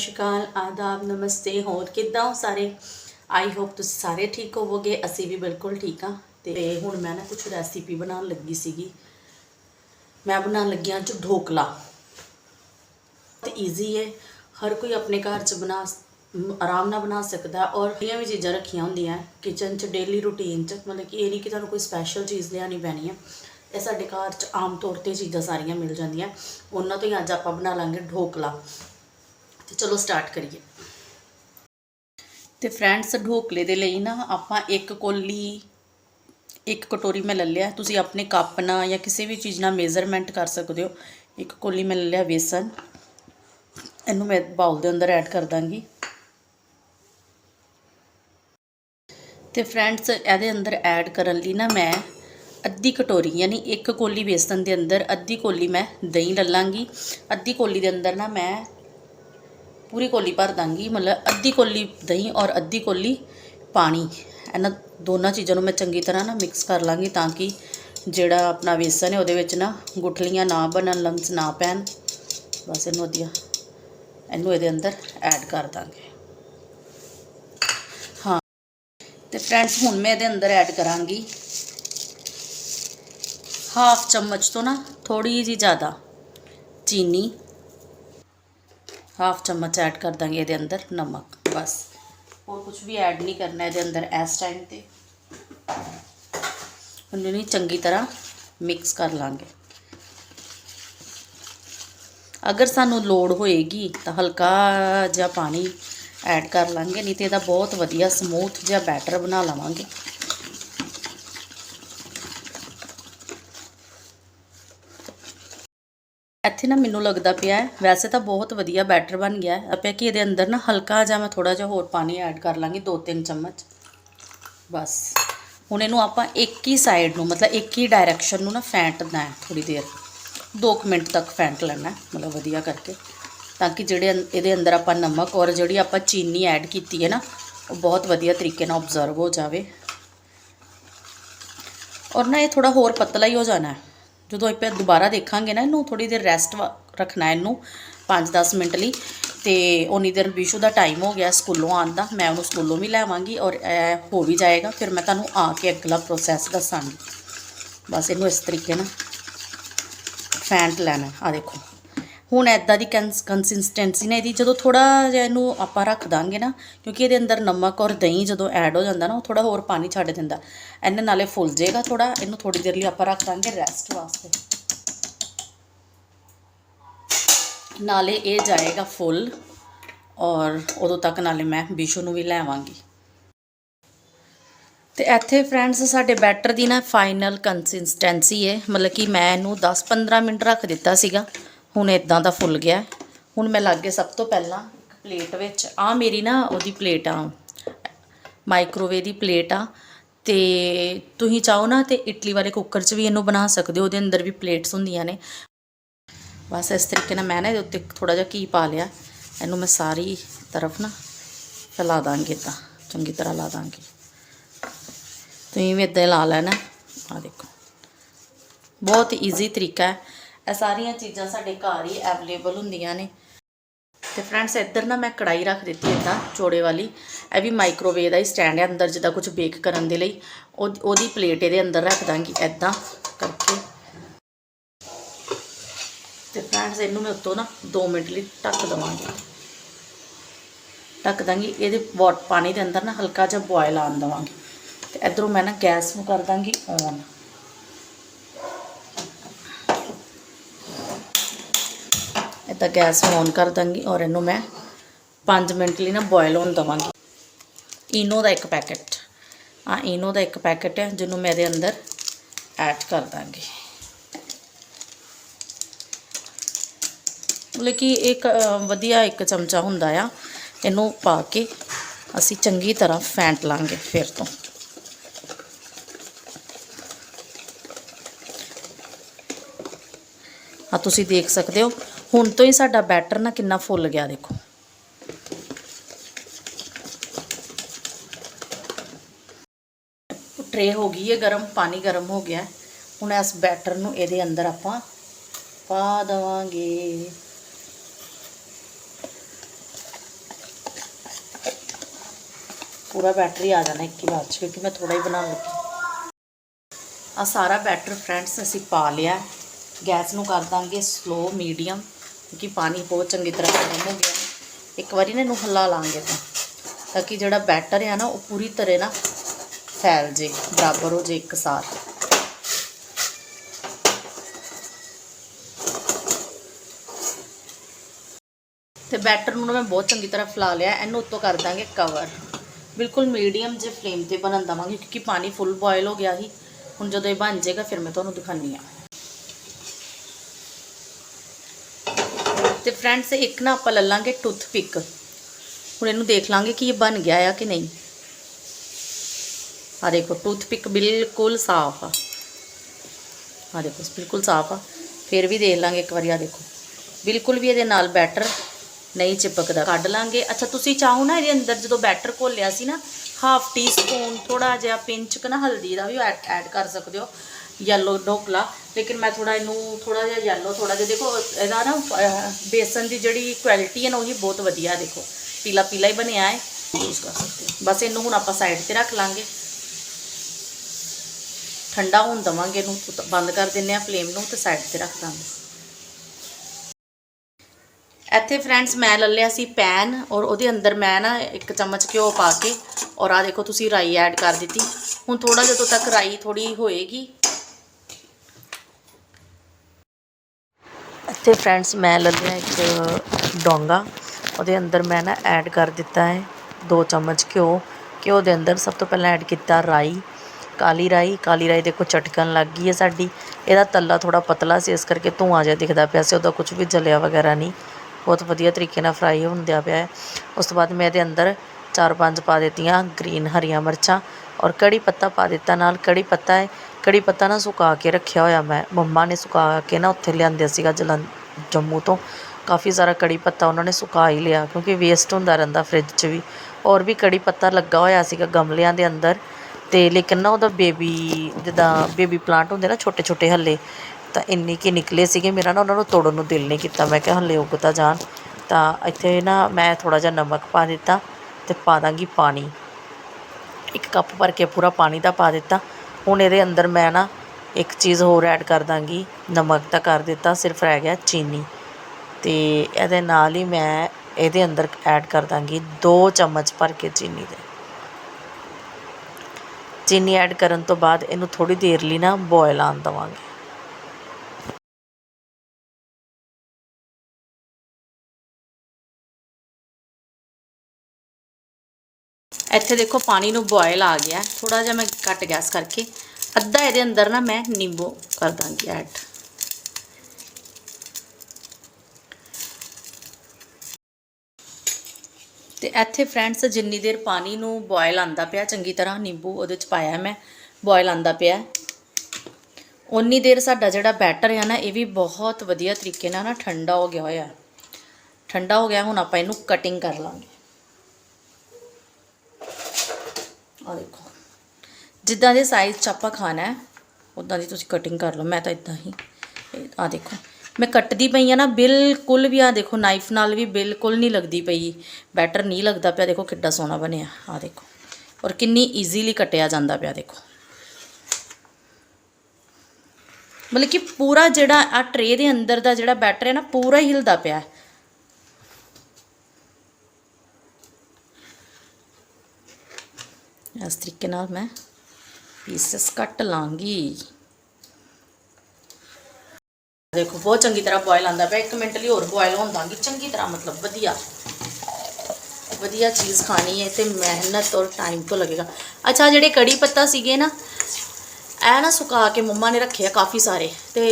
ਸਤਿ ਸ਼੍ਰੀ ਅਕਾਲ ਆਦਾਬ, ਨਮਸਤੇ, ਹੋਰ ਕਿੱਦਾਂ ਹੋ ਸਾਰੇ? ਆਈ ਹੋਪ ਤੁਸੀਂ ਸਾਰੇ ਠੀਕ ਹੋਵੋਗੇ, ਅਸੀਂ ਵੀ ਬਿਲਕੁਲ ਠੀਕ ਹਾਂ। ਤੇ ਹੁਣ ਮੈਂ ਨਾ ਕੁਝ ਰੈਸਿਪੀ ਬਣਾਉਣ ਲੱਗੀ ਸੀਗੀ। ਮੈਂ ਬਣਾਉਣ ਲੱਗੀ ਹਾਂ ਅੱਜ ਢੋਕਲਾ। ਤੇ ਈਜ਼ੀ ਹੈ। ਹਰ ਕੋਈ ਆਪਣੇ ਘਰ ਚ ਬਣਾ ਆਰਾਮ ਨਾਲ ਬਣਾ ਸਕਦਾ ਔਰ ਇਹ ਵੀ ਚੀਜ਼ਾਂ ਰੱਖੀਆਂ ਹੁੰਦੀਆਂ ਕਿਚਨ ਚ ਡੇਲੀ ਰੂਟੀਨ ਚ, ਮਤਲਬ ਕਿ ਇਹ ਨਹੀਂ ਕਿ ਤੁਹਾਨੂੰ ਕੋਈ ਸਪੈਸ਼ਲ ਚੀਜ਼ ਲਿਆਉਣੀ ਪੈਣੀ ਹੈ। ਇਹ ਸਾਡੇ ਘਰ ਚ ਆਮ ਤੌਰ ਤੇ ਚੀਜ਼ਾਂ ਸਾਰੀਆਂ ਮਿਲ ਜਾਂਦੀਆਂ। ਉਹਨਾਂ ਤੋਂ ਹੀ ਅੱਜ ਆਪਾਂ ਬਣਾ ਲਾਂਗੇ ਢੋਕਲਾ। ਤੇ ਚਲੋ ਸਟਾਰਟ ਕਰੀਏ। ਤੇ ਫਰੈਂਡਸ ਢੋਕਲੇ ਦੇ ਲਈ ਨਾ ਆਪਾਂ ਇੱਕ ਕੋਲੀ, ਇੱਕ ਕਟੋਰੀ ਮੈਂ ਲੈ ਲਿਆ। ਤੁਸੀਂ ਆਪਣੇ ਕੱਪ ਨਾਲ ਜਾਂ ਕਿਸੇ ਵੀ ਚੀਜ਼ ਨਾਲ ਮੇਜ਼ਰਮੈਂਟ ਕਰ ਸਕਦੇ ਹੋ। ਇੱਕ ਕੋਲੀ ਮੈਂ ਲੈ ਲਿਆ ਵੇਸਨ ਇਹਨੂੰ ਮੈਂ ਬਾਉਲ ਦੇ ਅੰਦਰ ਐਡ ਕਰ ਦਾਂਗੀ। ਤੇ ਫਰੈਂਡਸ ਇਹਦੇ ਅੰਦਰ ਐਡ ਕਰਨ ਲਈ ਨਾ ਮੈਂ ਅੱਧੀ ਕਟੋਰੀ, ਯਾਨੀ ਇੱਕ ਕੋਲੀ ਵੇਸਨ ਦੇ ਅੰਦਰ ਅੱਧੀ ਕੋਲੀ ਮੈਂ ਦਹੀਂ ਲੈ ਲਾਂਗੀ। ਅੱਧੀ ਕੋਲੀ ਦੇ ਅੰਦਰ ਨਾ ਮੈਂ ਪੂਰੀ ਕੋਲੀ ਭਰ ਦਾਂਗੀ, ਮਤਲਬ ਅੱਧੀ ਕੋਲੀ ਦਹੀਂ ਔਰ ਅੱਧੀ ਕੋਲੀ ਪਾਣੀ। ਇਹਨਾਂ ਦੋਨਾਂ ਚੀਜ਼ਾਂ ਨੂੰ ਮੈਂ ਚੰਗੀ ਤਰ੍ਹਾਂ ਨਾ ਮਿਕਸ ਕਰ ਲਾਂਗੀ ਤਾਂ ਕਿ ਜਿਹੜਾ ਆਪਣਾ ਵੇਸਨ ਹੈ ਉਹਦੇ ਵਿੱਚ ਨਾ ਗੁਠਲੀਆਂ ਨਾ ਬਣਨ, ਲੰਗਸ ਨਾ ਪੈਣ। ਬਸ ਇਹਨੂੰ ਵਧੀਆ ਇਹਨੂੰ ਇਹਦੇ ਅੰਦਰ ਐਡ ਕਰ ਦਾਂਗੇ। ਹਾਂ, ਤੇ ਫਰੈਂਡਸ ਹੁਣ ਮੈਂ ਇਹਦੇ ਅੰਦਰ ਐਡ ਕਰਾਂਗੀ ਹਾਫ ਚਮਚ ਤੋਂ ਨਾ ਥੋੜੀ ਜੀ ਜ਼ਿਆਦਾ ਚੀਨੀ। ਹਾਫ ਚਮਚ ਐਡ ਕਰ ਦਾਂਗੇ ਇਹਦੇ ਅੰਦਰ ਨਮਕ, ਬਸ। ਹੋਰ ਕੁਝ ਵੀ ਐਡ ਨਹੀਂ ਕਰਨਾ ਇਹਦੇ ਅੰਦਰ ਇਸ ਟਾਈਮ ਤੇ। ਹੁਣ ਇਹਨੂੰ ਚੰਗੀ ਤਰ੍ਹਾਂ ਮਿਕਸ ਕਰ ਲਾਂਗੇ। ਅਗਰ ਸਾਨੂੰ ਲੋੜ ਹੋਏਗੀ ਤਾਂ ਹਲਕਾ ਜਿਹਾ ਪਾਣੀ ਐਡ ਕਰ ਲਾਂਗੇ, ਨਹੀਂ ਤੇ ਇਹਦਾ ਬਹੁਤ ਵਧੀਆ ਸਮੂਥ ਜਿਹਾ ਬੈਟਰ ਬਣਾ ਲਵਾਂਗੇ। ਇੱਥੇ ਨਾ ਮੈਨੂੰ ਲੱਗਦਾ ਪਿਆ ਹੈ, ਵੈਸੇ ਤਾਂ ਬਹੁਤ ਵਧੀਆ ਬੈਟਰ ਬਣ ਗਿਆ ਹੈ। ਆਪਿਆ ਕਿ ਇਹਦੇ ਅੰਦਰ ਨਾ ਹਲਕਾ ਜਿਹਾ ਮੈਂ ਥੋੜਾ ਜਿਹਾ ਹੋਰ ਪਾਣੀ ਐਡ ਕਰ ਲਾਂਗੀ 2-3 ਚਮਚ। ਬਸ। ਹੁਣ ਇਹਨੂੰ ਆਪਾਂ ਇੱਕ ਹੀ ਸਾਈਡ ਨੂੰ, ਮਤਲਬ ਇੱਕ ਹੀ ਡਾਇਰੈਕਸ਼ਨ ਨੂੰ ਨਾ ਫੈਂਟਣਾ ਹੈ ਥੋੜੀ ਦੇਰ। 2 ਮਿੰਟ ਤੱਕ ਫੈਂਟ ਲੈਣਾ ਮਤਲਬ ਵਧੀਆ ਕਰਕੇ। ਤਾਂ ਕਿ ਜਿਹੜੇ ਅੰ- ਇਹਦੇ ਅੰਦਰ ਆਪਾਂ ਨਮਕ ਔਰ ਜਿਹੜੀ ਆਪਾਂ ਚੀਨੀ ਐਡ ਕੀਤੀ ਹੈ ਨਾ, ਉਹ ਬਹੁਤ ਵਧੀਆ ਤਰੀਕੇ ਨਾਲ ਆਬਜ਼ਰਵ ਹੋ ਜਾਵੇ। ਔਰ ਨਾ ਇਹ ਥੋੜਾ ਹੋਰ ਪਤਲਾ ਹੀ ਹੋ ਜਾਣਾ ਹੈ। ਜਦੋਂ ਆਪਾਂ ਦੁਬਾਰਾ ਦੇਖਾਂਗੇ ਨਾ ਇਹਨੂੰ ਥੋੜੀ ਦੇਰ ਰੈਸਟ ਰੱਖਣਾ ਇਹਨੂੰ 5-10 ਮਿੰਟ ਲਈ। ਤੇ ਉਨੀ ਦੇਰ ਵਿਸ਼ੂ ਦਾ ਟਾਈਮ ਹੋ ਗਿਆ ਸਕੂਲੋਂ ਆਉਣ ਦਾ, ਮੈਂ ਉਹਨੂੰ ਸਕੂਲੋਂ ਵੀ ਲੈਵਾਂਗੀ ਔਰ ਇਹ ਹੋ ਵੀ ਜਾਏਗਾ, ਫਿਰ ਮੈਂ ਤੁਹਾਨੂੰ ਆ ਕੇ ਅਗਲਾ ਪ੍ਰੋਸੈਸ ਦੱਸਾਂਗੀ। ਬਸ ਇਹਨੂੰ ਇਸ ਤਰੀਕੇ ਨਾਲ ਫੈਂਟ ਲੈਣਾ ਆ ਦੇਖੋ। ਹੁਣ ਐਦਾਂ ਦੀ ਕੰਸਿਸਟੈਂਸੀ ਨੇ ਇਹਦੀ, ਜਦੋਂ ਥੋੜਾ ਜਿਹਾ ਇਹਨੂੰ ਆਪਾਂ ਰੱਖ ਦਾਂਗੇ ਨਾ, ਕਿਉਂਕਿ ਇਹਦੇ ਅੰਦਰ ਨਮਕ ਔਰ ਦਹੀਂ ਜਦੋਂ ਐਡ ਹੋ ਜਾਂਦਾ ਨਾ, ਉਹ ਥੋੜਾ ਹੋਰ ਪਾਣੀ ਛੱਡ ਦਿੰਦਾ। ਇਹਨੇ ਨਾਲੇ ਫੁੱਲ ਜਾਏਗਾ ਥੋੜਾ ਇਹਨੂੰ ਥੋੜੀ ਦੇਰ ਲਈ ਆਪਾਂ ਰੱਖ ਦਾਂਗੇ ਰੈਸਟ ਵਾਸਤੇ। ਨਾਲੇ ਇਹ ਜਾਏਗਾ ਫੁੱਲ, ਔਰ ਉਦੋਂ ਤੱਕ ਨਾਲੇ ਮੈਂ ਬਿਸ਼ੂ ਨੂੰ ਵੀ ਲੈਵਾਂਗੀ ਤੇ ਇੱਥੇ ਫਰੈਂਡਸ ਸਾਡੇ ਬੈਟਰ ਦੀ ਨਾ ਫਾਈਨਲ ਕੰਸਿਸਟੈਂਸੀ ਹੈ ਮਤਲਬ ਕਿ ਮੈਂ ਇਹਨੂੰ 10-15 ਮਿੰਟ ਰੱਖ ਦਿੱਤਾ ਸੀਗਾ। ਹੁਣ ਇਦਾਂ ਦਾ ਫੁੱਲ ਗਿਆ। ਹੁਣ ਮੈਂ ਲੱਗੇ ਸਭ ਤੋਂ ਪਹਿਲਾਂ ਇੱਕ ਪਲੇਟ ਵਿੱਚ ਆ ਮੇਰੀ ਨਾ ਉਹਦੀ ਪਲੇਟ ਆ ਮਾਈਕ੍ਰੋਵੇਵ ਦੀ ਪਲੇਟ ਆ। ਤੇ ਤੁਸੀਂ ਚਾਹੋ ਨਾ ਤੇ ਇਟਲੀ ਵਾਲੇ ਕੁੱਕਰ 'ਚ ਵੀ ਇਹਨੂੰ ਬਣਾ ਸਕਦੇ ਹੋ, ਉਹਦੇ ਅੰਦਰ ਵੀ ਪਲੇਟਸ ਹੁੰਦੀਆਂ ਨੇ। ਬਸ ਇਸ ਤਰੀਕੇ ਨਾਲ ਮੈਂ ਨਾ ਇਹਦੇ ਉੱਤੇ ਥੋੜਾ ਜਿਹਾ ਘੀ ਪਾ ਲਿਆ। ਇਹਨੂੰ ਮੈਂ ਸਾਰੀ ਤਰਫ ਨਾ ਫੈਲਾ ਦਾਂਗੀ ਤਾਂ ਚੰਗੀ ਤਰ੍ਹਾਂ ਲਾ ਦਾਂਗੀ। ਤੁਸੀਂ ਵੀ ਇਦਾਂ ਲਾ ਲੈਣਾ ਆ ਦੇਖੋ। ਬਹੁਤ ਈਜ਼ੀ ਤਰੀਕਾ ਹੈ। ਇਹ ਸਾਰੀਆਂ ਚੀਜ਼ਾਂ ਸਾਡੇ ਘਰ ਹੀ ਅਵੇਲੇਬਲ ਹੁੰਦੀਆਂ ਨੇ। ਤੇ ਫਰੈਂਡਸ ਇੱਧਰ ਨਾ ਮੈਂ ਕੜਾਈ ਰੱਖ ਦਿੱਤੀ ਇਦਾਂ, ਚੋੜੇ ਵਾਲੀ। ਇਹ ਵੀ ਮਾਈਕ੍ਰੋਵੇਵ ਦਾ ਹੀ ਸਟੈਂਡ ਹੈ ਅੰਦਰ ਜਿੱਦਾਂ ਕੁਝ ਬੇਕ ਕਰਨ ਦੇ ਲਈ। ਉਹ ਉਹਦੀ ਪਲੇਟ ਇਹਦੇ ਅੰਦਰ ਰੱਖ ਦਾਂਗੀ ਇਦਾਂ ਕਰਕੇ। ਤੇ ਫਰੈਂਡਸ ਇਹਨੂੰ ਮੈਂ ਉੱਤੋਂ ਨਾ 2 ਮਿੰਟ ਲਈ ਢੱਕ ਦਵਾਂਗੀ। ਢੱਕ ਦਾਂਗੀ, ਇਹਦੇ ਵਾਟ ਪਾਣੀ ਦੇ ਅੰਦਰ ਨਾ ਹਲਕਾ ਜਿਹਾ ਬੋਇਲ ਆਉਣ ਦਵਾਂਗੀ। ਤੇ ਇਧਰੋਂ ਮੈਂ ਨਾ ਗੈਸ ਨੂੰ ਕਰ ਦਾਂਗੀ ਔਨ ਇਦਾਂ ਗੈਸ ਔਨ ਕਰ ਦਾਂਗੀ ਔਰ ਇਹਨੂੰ ਮੈਂ 5 ਮਿੰਟ ਲਈ ਨਾ ਬੋਇਲ ਹੋਣ ਦਵਾਂਗੀ। ਇਨੋ ਦਾ ਇੱਕ ਪੈਕੇਟ। ਆ ਇਨੋ ਦਾ ਇੱਕ ਪੈਕੇਟ ਹੈ ਜਿਹਨੂੰ ਮੈਂ ਇਹਦੇ ਅੰਦਰ ਐਡ ਕਰ ਦਾਂਗੀ। ਮਤਲਬ ਕਿ ਇੱਕ ਅ, ਵਧੀਆ ਇੱਕ ਚਮਚਾ ਹੁੰਦਾ ਆ। ਇਹਨੂੰ ਪਾ ਕੇ ਅਸੀਂ ਚੰਗੀ ਤਰ੍ਹਾਂ ਫੈਂਟ ਲਾਂਗੇ ਫਿਰ ਤੋਂ। ਆ ਤੁਸੀਂ ਦੇਖ ਸਕਦੇ ਹੋ ਹੁਣ ਤੋਂ ਹੀ ਸਾਡਾ ਬੈਟਰ ਨਾ ਕਿੰਨਾ ਫੁੱਲ ਗਿਆ, ਦੇਖੋ। ਟਰੇ ਹੋ ਗਈ ਹੈ ਗਰਮ, ਪਾਣੀ ਗਰਮ ਹੋ ਗਿਆ। ਹੁਣ ਇਸ ਬੈਟਰ ਨੂੰ ਇਹਦੇ ਅੰਦਰ ਆਪਾਂ ਪਾ ਦਵਾਂਗੇ। ਪੂਰਾ ਬੈਟਰ ਹੀ ਆ ਜਾਣਾ ਇੱਕ ਹੀ ਵਾਰ ਚ, ਕਿਉਂਕਿ ਮੈਂ ਥੋੜਾ ਹੀ ਬਣਾਉਣ ਲੱਗੀ। ਆ ਸਾਰਾ ਬੈਟਰ ਫਰੈਂਡਸ ਅਸੀਂ ਪਾ ਲਿਆ। ਗੈਸ ਨੂੰ ਕਰ ਦਾਂਗੇ ਸਲੋ ਮੀਡੀਅਮ ਕਿਉਂਕਿ ਪਾਣੀ ਬਹੁਤ ਚੰਗੀ ਤਰ੍ਹਾਂ ਗਰਮ ਹੋ ਗਿਆ। ਇੱਕ ਵਾਰੀ ਨਾ ਇਹਨੂੰ ਹਿਲਾ ਲਾਂਗੇ ਤਾਂ ਤਾਂ ਕਿ ਜਿਹੜਾ ਬੈਟਰ ਆ ਨਾ, ਉਹ ਪੂਰੀ ਤਰ੍ਹਾਂ ਨਾ ਫੈਲ ਜੇ, ਬਰਾਬਰ ਹੋ ਜੇ ਇੱਕ ਸਾਥ ਤੇ ਬੈਟਰ ਨੂੰ ਮੈਂ ਬਹੁਤ ਚੰਗੀ ਤਰ੍ਹਾਂ ਫੈਲਾ ਲਿਆ, ਇਹਨੂੰ ਉੱਤੋਂ ਕਰ ਦਾਂਗੇ ਕਵਰ ਬਿਲਕੁਲ ਮੀਡੀਅਮ ਜੇ ਫਲੇਮ ਤੇ ਬਣਨ ਦਵਾਂਗੇ, ਕਿਉਂਕਿ ਪਾਣੀ ਫੁੱਲ ਬੋਇਲ ਹੋ ਗਿਆ ਸੀ। ਹੁਣ ਜਦੋਂ ਇਹ ਬਣ ਜਾਏਗਾ ਫਿਰ ਮੈਂ ਤੁਹਾਨੂੰ ਦਿਖਾਣੀ ਆ ਤੇ ਫਰੈਂਡਸ ਇੱਕ ਨਾ ਆਪਾਂ ਲੈ ਲਾਂਗੇ ਟੁੱਥ ਪਿਕ ਹੁਣ ਇਹਨੂੰ ਦੇਖ ਲਾਂਗੇ ਕਿ ਇਹ ਬਣ ਗਿਆ ਆ ਕਿ ਨਹੀਂ। ਆ ਦੇਖੋ ਟੂਥ ਪਿਕ ਬਿਲਕੁਲ ਸਾਫ਼ ਆ। ਆ ਦੇਖੋ, ਬਿਲਕੁਲ ਸਾਫ਼ ਆ। ਫਿਰ ਵੀ ਦੇਖ ਲਾਂਗੇ ਇੱਕ ਵਾਰੀ ਆ ਦੇਖੋ। ਬਿਲਕੁਲ ਵੀ ਇਹਦੇ ਨਾਲ ਬੈਟਰ ਨਹੀਂ ਚਿਪਕਦਾ। ਕੱਢ ਲਾਂਗੇ। ਅੱਛਾ, ਤੁਸੀਂ ਚਾਹੋ ਨਾ ਇਹਦੇ ਅੰਦਰ ਜਦੋਂ ਬੈਟਰ ਘੋਲਿਆ ਸੀ ਨਾ ਹਾਫ ਟੀਸਪੂਨ ਥੋੜਾ ਜਿਹਾ ਪਿੰਚਕ ਨਾ ਹਲਦੀ ਦਾ ਵੀ ਐਡ ਕਰ ਸਕਦੇ ਹੋ। ਯੈਲੋ ਢੋਕਲਾ। ਲੇਕਿਨ ਮੈਂ ਥੋੜਾ ਇਹਨੂੰ ਥੋੜਾ ਜਿਹਾ ਯੈਲੋ ਥੋੜਾ ਜਿਹਾ ਦੇਖੋ, ਇਹਦਾ ਨਾ ਬੇਸਨ ਦੀ ਜਿਹੜੀ ਕੁਆਲਿਟੀ ਹੈ ਨਾ, ਉਹੀ ਬਹੁਤ ਵਧੀਆ ਦੇਖੋ। ਪੀਲਾ ਪੀਲਾ ਹੀ ਬਣਿਆ ਹੈ। ਯੂਜ਼ ਕਰ ਸਕਦੇ ਬਸ ਇਹਨੂੰ ਹੁਣ ਆਪਾਂ ਸਾਈਡ ਤੇ ਰੱਖ ਲਾਂਗੇ। ਠੰਡਾ ਹੋਣ ਦਵਾਂਗੇ ਇਹਨੂੰ ਬੰਦ ਕਰ ਦਿੰਨੇ ਆ ਫਲੇਮ ਨੂੰ ਤੇ ਸਾਈਡ ਤੇ ਰੱਖ ਦਾਂਗੇ। ਇੱਥੇ ਫਰੈਂਡਸ ਮੈਂ ਲੈ ਲਿਆ ਸੀ ਪੈਨ ਔਰ ਉਹਦੇ ਅੰਦਰ ਮੈਂ ਨਾ ਇੱਕ ਚਮਚ ਘਿਓ ਪਾ ਕੇ ਔਰ ਆ ਦੇਖੋ ਤੁਸੀਂ ਰਾਈ ਐਡ ਕਰ ਦਿੱਤੀ। ਹੁਣ ਥੋੜਾ ਜਦੋਂ ਤੱਕ ਰਾਈ ਥੋੜੀ ਹੋਏਗੀ। ਇੱਥੇ ਫਰੈਂਡਸ ਮੈਂ ਲੈ ਲਿਆ ਇੱਕ ਡੋਂਗਾ। ਉਹਦੇ ਅੰਦਰ ਮੈਂ ਨਾ ਐਡ ਕਰ ਦਿੱਤਾ ਹੈ ਦੋ ਚਮਚ ਘਿਓ। ਘਿਓ ਦੇ ਅੰਦਰ ਸਭ ਤੋਂ ਪਹਿਲਾਂ ਐਡ ਕੀਤਾ ਰਾਈ, ਕਾਲੀ ਰਾਈ। ਕਾਲੀ ਰਾਈ ਦੇਖੋ ਚਟਕਣ ਲੱਗ ਗਈ ਹੈ ਸਾਡੀ। ਇਹਦਾ ਤੱਲਾ ਥੋੜਾ ਪਤਲਾ ਸੀ, ਇਸ ਕਰਕੇ ਧੂਆਂ ਜਿਹਾ ਦਿਖਦਾ ਪਿਆ ਸੀ। ਉਹਦਾ ਕੁਝ ਵੀ ਜਲਿਆ ਵਗੈਰਾ ਨਹੀਂ। ਬਹੁਤ ਵਧੀਆ ਤਰੀਕੇ ਨਾਲ ਫਰਾਈ ਹੁੰਦਿਆ ਪਿਆ ਹੈ। ਉਸ ਤੋਂ ਬਾਅਦ ਮੈਂ ਇਹਦੇ ਅੰਦਰ ਚਾਰ ਪੰਜ ਪਾ ਦਿੱਤੀਆਂ ਗ੍ਰੀਨ ਹਰੀਆਂ ਮਿਰਚਾਂ ਔਰ ਕੜੀ ਪੱਤਾ ਪਾ ਦਿੱਤਾ ਨਾਲ। ਕੜੀ ਪੱਤਾ ਹੈ ਕੜੀ ਪੱਤਾ ਨਾ ਸੁਕਾ ਕੇ ਰੱਖਿਆ ਹੋਇਆ ਮੈਂ। ਮੰਮਾ ਨੇ ਸੁਕਾ ਕੇ ਨਾ ਉੱਥੇ ਲਿਆਂਦਿਆ ਸੀਗਾ ਜਲੰ, ਜੰਮੂ ਤੋਂ। ਕਾਫੀ ਸਾਰਾ ਕੜੀ ਪੱਤਾ ਉਹਨਾਂ ਨੇ ਸੁਕਾ ਹੀ ਲਿਆ, ਕਿਉਂਕਿ ਵੇਸਟ ਹੁੰਦਾ ਰਹਿੰਦਾ ਫ੍ਰਿਜ 'ਚ ਵੀ। ਔਰ ਵੀ ਕੜੀ ਪੱਤਾ ਲੱਗਾ ਹੋਇਆ ਸੀਗਾ ਗਮਲਿਆਂ ਦੇ ਅੰਦਰ। ਤੇ ਲੇਕਿਨ ਨਾ ਉਹਦਾ ਬੇਬੀ ਜਿੱਦਾਂ ਬੇਬੀ ਪਲਾਂਟ ਹੁੰਦੇ ਨਾ ਛੋਟੇ ਛੋਟੇ ਹੱਲੇ, ਤਾਂ ਇੰਨੇ ਕੀ ਨਿਕਲੇ ਸੀਗੇ, ਮੇਰਾ ਨਾ ਉਹਨਾਂ ਨੂੰ ਤੋੜਨ ਨੂੰ ਦਿਲ ਨਹੀਂ ਕੀਤਾ। ਮੈਂ ਕਿਹਾ ਹੱਲੇ ਉੱਗ ਤਾਂ ਜਾਣ। ਤਾਂ ਇੱਥੇ ਨਾ ਮੈਂ ਥੋੜਾ ਜਿਹਾ ਨਮਕ ਪਾ ਦਿੱਤਾ ਤੇ ਪਾ ਦਾਂਗੀ ਪਾਣੀ। ਇੱਕ ਕੱਪ ਭਰ ਕੇ ਪੂਰਾ ਪਾਣੀ ਦਾ ਪਾ ਦਿੱਤਾ। ਹੁਣ ਇਹਦੇ ਅੰਦਰ ਮੈਂ ਨਾ ਇੱਕ ਚੀਜ਼ ਹੋਰ ਐਡ ਕਰ ਦਾਂਗੀ। ਨਮਕ ਤਾਂ ਕਰ ਦਿੱਤਾ, ਸਿਰਫ ਰਹਿ ਗਿਆ ਚੀਨੀ। ਤੇ ਇਹਦੇ ਨਾਲ ਹੀ ਮੈਂ ਇਹਦੇ ਅੰਦਰ ਐਡ ਕਰ ਦਾਂਗੀ 2 ਚਮਚ ਭਰ ਕੇ ਚੀਨੀ ਦੇ। ਚੀਨੀ ਐਡ ਕਰਨ ਤੋਂ ਬਾਅਦ ਇਹਨੂੰ ਥੋੜੀ ਦੇਰ ਲਈ ਨਾ ਬੋਇਲ ਆਉਣ ਦਵਾਂਗੇ। ਇੱਥੇ ਦੇਖੋ ਪਾਣੀ ਨੂੰ ਬੋਇਲ ਆ ਗਿਆ। ਥੋੜਾ ਜਿਹਾ ਮੈਂ ਘੱਟ ਗੈਸ ਕਰਕੇ ਅੱਧਾ ਇਹਦੇ ਅੰਦਰ ਨਾ ਮੈਂ ਨਿੰਬੂ ਕਰ ਦਾਂਗੀ ਐਡ ਤੇ ਇੱਥੇ ਫਰੈਂਡਸ ਜਿੰਨੀ ਦੇਰ ਪਾਣੀ ਨੂੰ ਬੋਇਲ ਆਂਦਾ ਪਿਆ, ਚੰਗੀ ਤਰ੍ਹਾਂ ਨਿੰਬੂ ਉਹਦੇ ਚ ਪਾਇਆ ਮੈਂ ਬੋਇਲ ਆਂਦਾ ਪਿਆ। ਉਨੀ ਦੇਰ ਸਾਡਾ ਜਿਹੜਾ ਬੈਟਰ ਹੈ ਨਾ, ਇਹ ਵੀ ਬਹੁਤ ਵਧੀਆ ਤਰੀਕੇ ਨਾਲ ਨਾ ਠੰਡਾ ਹੋ ਗਿਆ ਹੋਇਆ। ਠੰਡਾ ਹੋ ਗਿਆ, ਹੁਣ ਆਪਾਂ ਇਹਨੂੰ ਕਟਿੰਗ ਕਰ ਲਾਂਗੇ। ਆ ਦੇਖੋ। ਜਿੱਦਾਂ ਦੇ ਸਾਈਜ਼ ਚ ਆਪਾਂ ਖਾਣਾ ਹੈ ਉਦਾਂ ਦੀ ਤੁਸੀਂ ਕਟਿੰਗ ਕਰ ਲਓ, ਮੈਂ ਤਾਂ ਇਦਾਂ ਹੀ। ਆ ਦੇਖੋ, ਮੈਂ ਕੱਟਦੀ ਪਈ ਆ ਨਾ, ਬਿਲਕੁਲ ਵੀ ਆ ਦੇਖੋ ਨਾਈਫ ਨਾਲ ਵੀ ਬਿਲਕੁਲ ਨਹੀਂ ਲੱਗਦੀ ਪਈ। ਬੈਟਰ ਨਹੀਂ ਲੱਗਦਾ ਪਿਆ, ਦੇਖੋ ਕਿੱਡਾ ਸੋਹਣਾ ਬਣਿਆ ਆ ਦੇਖੋ। ਔਰ ਕਿੰਨੀ ਈਜ਼ੀਲੀ ਕੱਟਿਆ ਜਾਂਦਾ ਪਿਆ, ਦੇਖੋ। ਮਤਲਬ ਕਿ ਪੂਰਾ ਜਿਹੜਾ ਆ ਟਰੇ ਦੇ ਅੰਦਰ ਦਾ ਜਿਹੜਾ ਬੈਟਰ ਹੈ ਨਾ, ਪੂਰਾ ਹੀ ਹਿਲਦਾ ਪਿਆ ਇਸ ਤਰੀਕੇ ਨਾਲ ਮੈਂ ਪੀਸਸ ਕੱਟ ਲਾਂਗੀ ਦੇਖੋ ਬਹੁਤ ਚੰਗੀ ਤਰ੍ਹਾਂ ਬੋਇਲ ਆਂਦਾ ਪਿਆ 1 ਮਿੰਟ ਲਈ ਹੋਰ ਬੋਇਲ ਹੋਣ ਦਾਂਗੀ ਚੰਗੀ ਤਰ੍ਹਾਂ ਮਤਲਬ ਵਧੀਆ ਵਧੀਆ ਚੀਜ਼ ਖਾਣੀ ਹੈ ਤੇ ਮਿਹਨਤ ਔਰ ਟਾਈਮ ਤੋਂ ਲੱਗੇਗਾ ਅੱਛਾ ਜਿਹੜੇ ਕੜੀ ਪੱਤਾ ਸੀਗੇ ਨਾ ਇਹ ਨਾ ਸੁਕਾ ਕੇ ਮੰਮਾ ਨੇ ਰੱਖੇ ਆ ਕਾਫੀ ਸਾਰੇ ਤੇ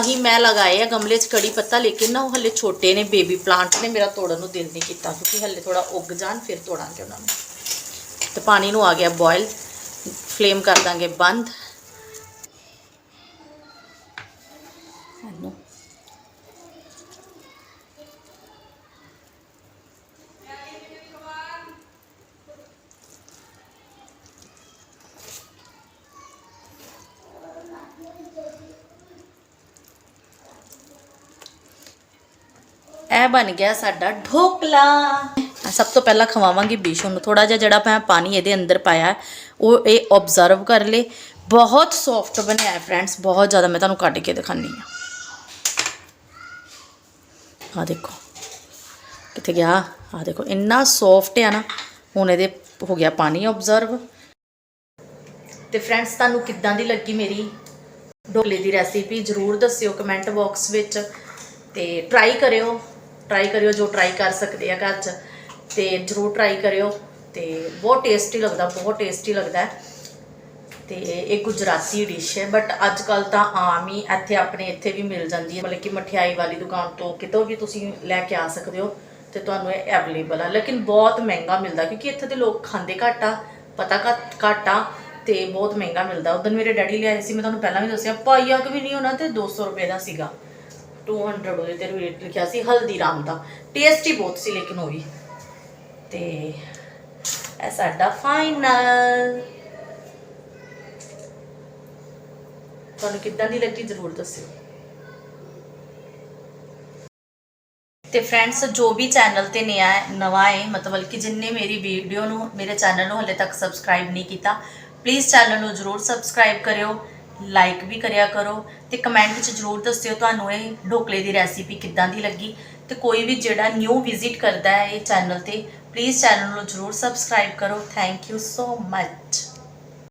ਅਸੀਂ ਮੈਂ ਲਗਾਏ ਆ ਗਮਲੇ 'ਚ ਕੜੀ ਪੱਤਾ ਲੇਕਿਨ ਨਾ ਉਹ ਹੱਲੇ ਛੋਟੇ ਨੇ ਬੇਬੀ ਪਲਾਂਟ ਨੇ ਮੇਰਾ ਤੋੜਨ ਨੂੰ ਦਿਲ ਨਹੀਂ ਕੀਤਾ ਕਿਉਂਕਿ ਹੱਲੇ ਥੋੜਾ ਉੱਗ ਜਾਣ ਫਿਰ ਤੋੜਾਂਗੇ ਉਹਨਾਂ ਨੂੰ ਤੇ ਪਾਣੀ ਨੂੰ ਆ ਗਿਆ ਬੋਇਲ ਫਲੇਮ ਕਰ ਦਾਂਗੇ ਬੰਦ। ਇਹ ਬਣ ਗਿਆ ਸਾਡਾ ਢੋਕਲਾ। ਸਭ ਤੋਂ ਪਹਿਲਾਂ ਖਵਾਵਾਂਗੀ ਬੀਸ਼ੂ ਨੂੰ। ਥੋੜਾ ਜਿਹਾ ਜਿਹੜਾ ਮੈਂ ਪਾਣੀ ਇਹਦੇ ਅੰਦਰ ਪਾਇਆ ਉਹ ਇਹ ਆਬਜ਼ਰਵ ਕਰ ਲੇ ਬਹੁਤ ਸੌਫਟ ਬਣਿਆ ਫਰੈਂਡਸ ਬਹੁਤ ਜ਼ਿਆਦਾ ਮੈਂ ਤੁਹਾਨੂੰ ਕੱਢ ਕੇ ਦਿਖਾਨੀ ਆ ਆ ਦੇਖੋ, ਕਿੱਥੇ ਗਿਆ? ਆ ਦੇਖੋ, ਇੰਨਾ ਸੌਫਟ ਆ ਨਾ, ਹੁਣ ਇਹਦੇ ਹੋ ਗਿਆ ਪਾਣੀ ਆਬਜ਼ਰਵ ਤੇ ਫਰੈਂਡਸ ਤੁਹਾਨੂੰ ਕਿੱਦਾਂ ਦੀ ਲੱਗੀ ਮੇਰੀ ਢੋਕਲੇ ਦੀ ਰੈਸਿਪੀ ਜਰੂਰ ਦੱਸਿਓ ਕਮੈਂਟ ਬਾਕਸ ਵਿੱਚ ਤੇ ਟਰਾਈ ਕਰਿਓ। ਟਰਾਈ ਕਰਿਓ ਜੋ ਟਰਾਈ ਕਰ ਸਕਦੇ ਆ ਘਰ 'ਚ। ਤੇ ਜਰੂਰ ਟਰਾਈ ਕਰਿਓ ਤੇ ਬਹੁਤ ਟੇਸਟੀ ਲੱਗਦਾ, ਬਹੁਤ ਟੇਸਟੀ ਲੱਗਦਾ ਹੈ। ਤੇ ਇਹ ਗੁਜਰਾਤੀ ਡਿਸ਼ ਹੈ ਬਟ ਅੱਜ ਕੱਲ ਤਾਂ ਆਮ ਹੀ ਇੱਥੇ ਆਪਣੇ ਇੱਥੇ ਵੀ ਮਿਲ ਜਾਂਦੀ ਹੈ। ਮਤਲਬ ਕਿ ਮਠਿਆਈ ਵਾਲੀ ਦੁਕਾਨ ਤੋਂ ਕਿਤੋਂ ਵੀ ਤੁਸੀਂ ਲੈ ਕੇ ਆ ਸਕਦੇ ਹੋ ਤੇ ਤੁਹਾਨੂੰ ਇਹ ਅਵੇਲੇਬਲ ਆ। ਲੇਕਿਨ ਬਹੁਤ ਮਹਿੰਗਾ ਮਿਲਦਾ, ਕਿਉਂਕਿ ਇੱਥੇ ਦੇ ਲੋਕ ਖਾਂਦੇ ਘੱਟ ਆ, ਪਤਾ ਘੱਟ ਘੱਟ ਆ ਤੇ ਬਹੁਤ ਮਹਿੰਗਾ ਮਿਲਦਾ। ਉਦੋਂ ਮੇਰੇ ਡੈਡੀ ਲਿਆਏ ਸੀ, ਮੈਂ ਤੁਹਾਨੂੰ ਪਹਿਲਾਂ ਵੀ ਦੱਸਿਆ ਪਾਈਆ ਕਿ ਵੀ ਨਹੀਂ ਹੋਣਾ ਤੇ 200 ਰੁਪਏ ਦਾ ਸੀਗਾ। 200 ਉਹਦੇ ਤੇ ਰੇਟ ਲਿਖਿਆ ਸੀ, ਹਲਦੀਰਾਮ ਦਾ। ਟੇਸਟੀ ਬਹੁਤ ਸੀ ਲੇਕਿਨ ਉਹ। ਵੀ ਤੇ ਇਹ ਸਾਡਾ ਫਾਈਨਲ ਤੁਹਾਨੂੰ ਕਿੱਦਾਂ ਦੀ ਲੱਗੀ ਜ਼ਰੂਰ ਦੱਸਿਓ। ਤੇ ਫਰੈਂਡਸ ਜੋ ਵੀ ਚੈਨਲ ਤੇ ਨਿਆ ਨਵਾਂ ਹੈ, ਮਤਲਬ ਕਿ ਜਿੰਨੇ ਮੇਰੀ ਵੀਡੀਓ ਨੂੰ, ਮੇਰੇ ਚੈਨਲ ਨੂੰ ਹਲੇ ਤੱਕ ਸਬਸਕ੍ਰਾਈਬ ਨਹੀਂ ਕੀਤਾ ਪਲੀਜ਼ ਚੈਨਲ ਨੂੰ ਜ਼ਰੂਰ ਸਬਸਕ੍ਰਾਈਬ ਕਰਿਓ ਲਾਈਕ ਵੀ ਕਰਿਆ ਕਰੋ, ਤੇ ਕਮੈਂਟ ਵਿੱਚ ਜ਼ਰੂਰ ਦੱਸਿਓ ਤੁਹਾਨੂੰ ਇਹ ਢੋਕਲੇ ਦੀ ਰੈਸਿਪੀ ਕਿੱਦਾਂ ਦੀ ਲੱਗੀ, ਤੇ ਕੋਈ ਵੀ ਜਿਹੜਾ ਨਿਊ ਵਿਜ਼ਿਟ ਕਰਦਾ ਹੈ ਇਹ ਚੈਨਲ ਤੇ ਪਲੀਜ਼ ਚੈਨਲ ਨੂੰ ਜ਼ਰੂਰ ਸਬਸਕ੍ਰਾਈਬ ਕਰੋ। Thank you so much